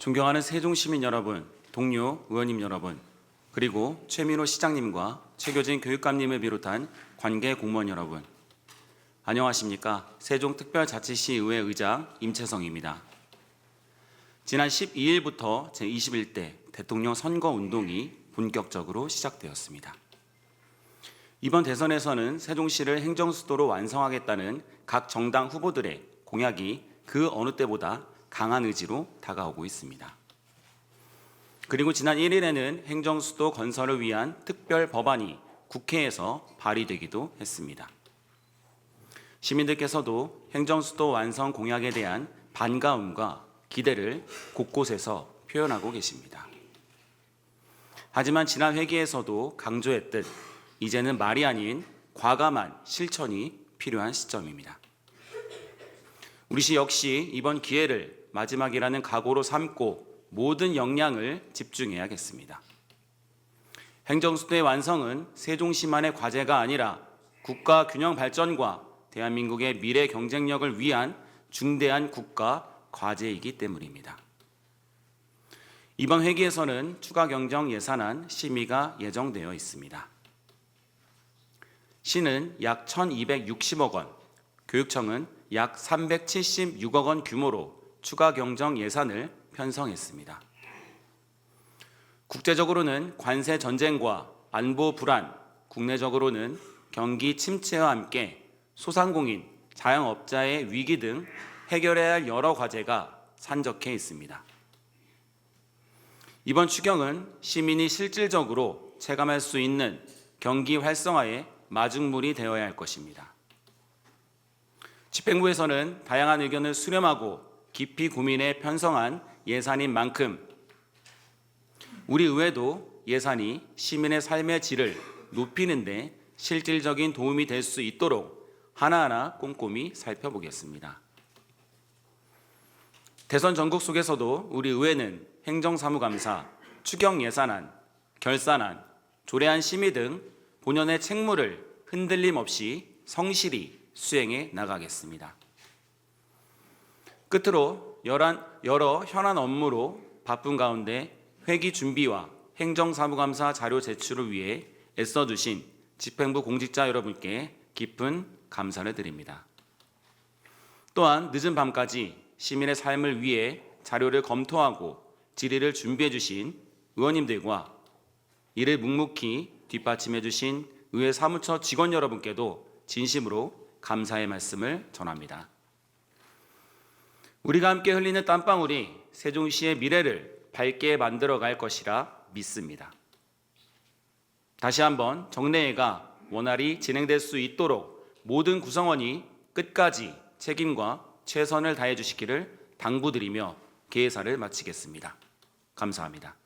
존경하는 세종시민 여러분, 동료 의원님 여러분, 그리고 최민호 시장님과 최교진 교육감님을 비롯한 관계 공무원 여러분, 안녕하십니까? 세종특별자치시의회 의장 임채성입니다. 지난 12일부터 제21대 대통령 선거 운동이 본격적으로 시작되었습니다. 이번 대선에서는 세종시를 행정수도로 완성하겠다는 각 정당 후보들의 공약이 그 어느 때보다 강한 의지로 다가오고 있습니다. 그리고 지난 1일에는 행정수도 건설을 위한 특별 법안이 국회에서 발의되기도 했습니다. 시민들께서도 행정수도 완성 공약에 대한 반가움과 기대를 곳곳에서 표현하고 계십니다. 하지만 지난 회기에서도 강조했듯 이제는 말이 아닌 과감한 실천이 필요한 시점입니다. 우리 시 역시 이번 기회를 마지막이라는 각오로 삼고 모든 역량을 집중해야겠습니다. 행정수도의 완성은 세종시만의 과제가 아니라 국가 균형 발전과 대한민국의 미래 경쟁력을 위한 중대한 국가 과제이기 때문입니다. 이번 회기에서는 추가 경정 예산안 심의가 예정되어 있습니다. 시는 약 1,260억 원, 교육청은 약 376억 원 규모로 추가 경정 예산을 편성했습니다. 국제적으로는 관세 전쟁과 안보 불안, 국내적으로는 경기 침체와 함께 소상공인, 자영업자의 위기 등 해결해야 할 여러 과제가 산적해 있습니다. 이번 추경은 시민이 실질적으로 체감할 수 있는 경기 활성화의 마중물이 되어야 할 것입니다. 집행부에서는 다양한 의견을 수렴하고 깊이 고민해 편성한 예산인 만큼 우리 의회도 예산이 시민의 삶의 질을 높이는데 실질적인 도움이 될 수 있도록 하나하나 꼼꼼히 살펴보겠습니다. 대선 전국 속에서도 우리 의회는 행정사무감사, 추경 예산안, 결산안, 조례안 심의 등 본연의 책무를 흔들림 없이 성실히 수행해 나가겠습니다. 끝으로 여러 현안 업무로 바쁜 가운데 회기 준비와 행정사무감사 자료 제출을 위해 애써주신 집행부 공직자 여러분께 깊은 감사를 드립니다. 또한 늦은 밤까지 시민의 삶을 위해 자료를 검토하고 질의를 준비해 주신 의원님들과 이를 묵묵히 뒷받침해 주신 의회 사무처 직원 여러분께도 진심으로 감사의 말씀을 전합니다. 우리가 함께 흘리는 땀방울이 세종시의 미래를 밝게 만들어 갈 것이라 믿습니다. 다시 한번 정례회가 원활히 진행될 수 있도록 모든 구성원이 끝까지 책임과 최선을 다해 주시기를 당부드리며 개회사를 마치겠습니다. 감사합니다.